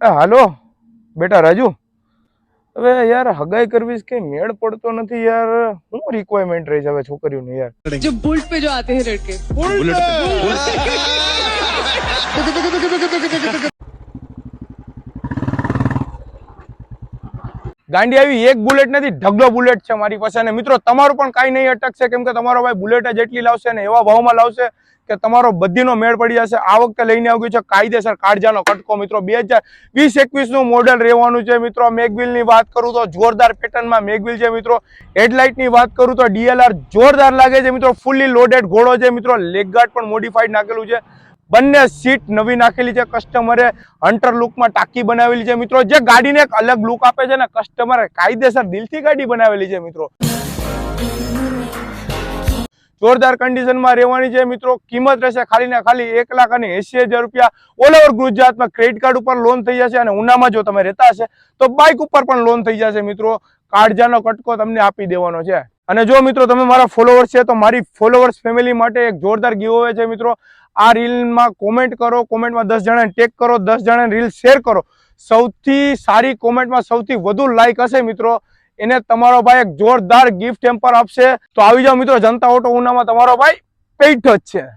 એ હાલો બેટા રાજુ. હવે યાર હગાઈ કરવી કે મેળ પડતો નથી યાર. હું રિક્વાયરમેન્ટ રહી હવે છોકરીઓની યાર. જો બુલેટ પે જો આતે હે લડકે. બુલેટ ગાંડી આવી, એક બુલેટ નથી, ઢગલો બુલેટ છે મારી પાસે. અને મિત્રો, તમારું પણ કાંઈ નહીં અટકશે, કેમ કે તમારો ભાઈ બુલેટ જેટલી લાવશે ને એવા ભાવમાં લાવશે કે તમારો બધીનો મેળ પડી જશે. આ વખતે લઈને આવ્યું છે કાયદેસર કાળજાનો કટકો, મિત્રો. બે હજાર વીસ, એકવીસનું મોડલ રહેવાનું છે, મિત્રો. મેગવિલની વાત કરું તો જોરદાર પેટર્નમાં મેગવિલ છે, મિત્રો. હેડલાઇટની વાત કરું તો ડીએલઆર જોરદાર લાગે છે, મિત્રો. ફૂલ્લી લોડેડ ઘોડો છે, મિત્રો. લેગ ગાર્ડ પણ મોડિફાઈડ નાખેલું છે. બંને સીટ નવી નાખેલી છે. કસ્ટમરે હન્ટર લુકમાં ટાંકી બનાવેલી છે મિત્રો. જે ગાડીને એક અલગ લુક આપે છે ને કસ્ટમરે કાયદેસર દિલથી ગાડી બનાવેલી છે મિત્રો. જોરદાર કન્ડિશનમાં રહેવાની છે મિત્રો. કિંમત રહેશે ખાલી ને ખાલી એક લાખ અને એસી હજાર રૂપિયા. ઓલ ઓવર ગુજરાતમાં ક્રેડિટ કાર્ડ ઉપર લોન થઈ જશે અને ઉનામાં જો તમે રહેતા હશે, તો બાઇક ઉપર પણ લોન થઈ જશે મિત્રો. કાળજાનો કટકો તમને આપી દેવાનો છે. અને જો મિત્રો તમે મારા ફોલોવર્સ છે, તો મારી ફોલોવર્સ ફેમિલી માટે એક જોરદાર ગીવ છે મિત્રો. આ રીલમાં કોમેન્ટ કરો કોમેન્ટમાં દસ જણાને ટેગ કરો, દસ જણાને રીલ શેર કરો. સૌથી સારી કોમેન્ટમાં સૌથી વધુ લાઇક હશે મિત્રો. એને તમારો ભાઈ એક જોરદાર ગિફ્ટ ટેમ્પર આપશે. તો આવી જાઓ મિત્રો, જનતા ઓટો ઉનામાં તમારો ભાઈ પેઠ જ છે.